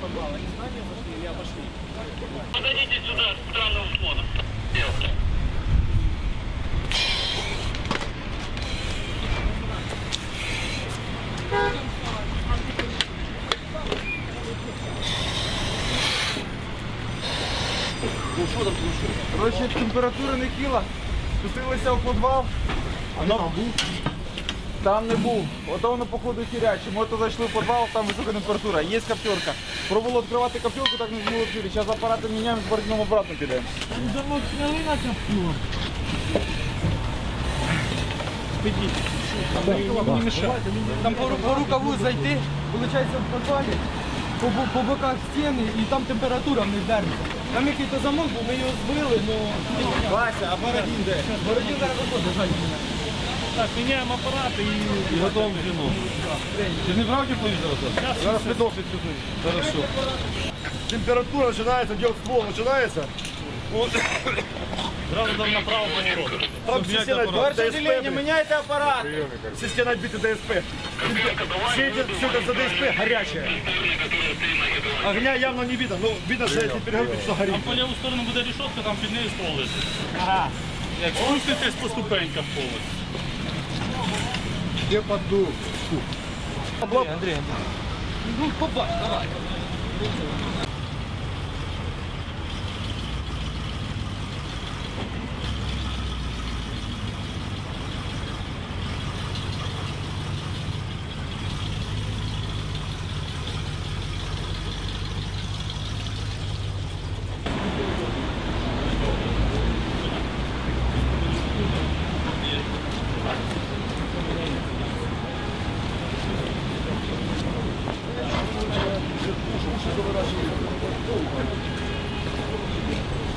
подвала. Не я пошли, я пошли. Подойдите сюда с странным фоном. Коротше, температура не кіла, спустилися в подвал, А там був. Там не був. Ото воно походу хіряче. Ми то зайшли в підвал, там висока температура. Є коптерка. Пробували відкривати коптерку, так не змогли відкрити. Зараз апарати міняємо, з бордіном обратно підемо. Там по, ру- по рукаву зайти, виходить в підвалі, по, бо- по боках стіни і там температура не держиться. Там якийсь замок, був, ми його збили, ну... Вася, а Бородін де? Бородін зараз виходить, жаль. Так, міняємо апарати і, і готовим звіно. Ти не брав телевізор? Зараз підносить сюди. Хорошо. Температура начинается, делать ствол начинается. Зразу там направо поворот. Там все стены Перше DSP, відділення, блин. міняйте апарат. все стены отбиты ДСП. Все, эти, все это за ДСП горячее. Огня явно не видно, но видно, что эти перегородки все горит. Там по ліву сторону буде рішотка, там під нею ствол лежить. Ага. Як спуститесь по ступеньках повністю. Я подду. Андрій, Андрій. Ну, побач, давай. Thank you.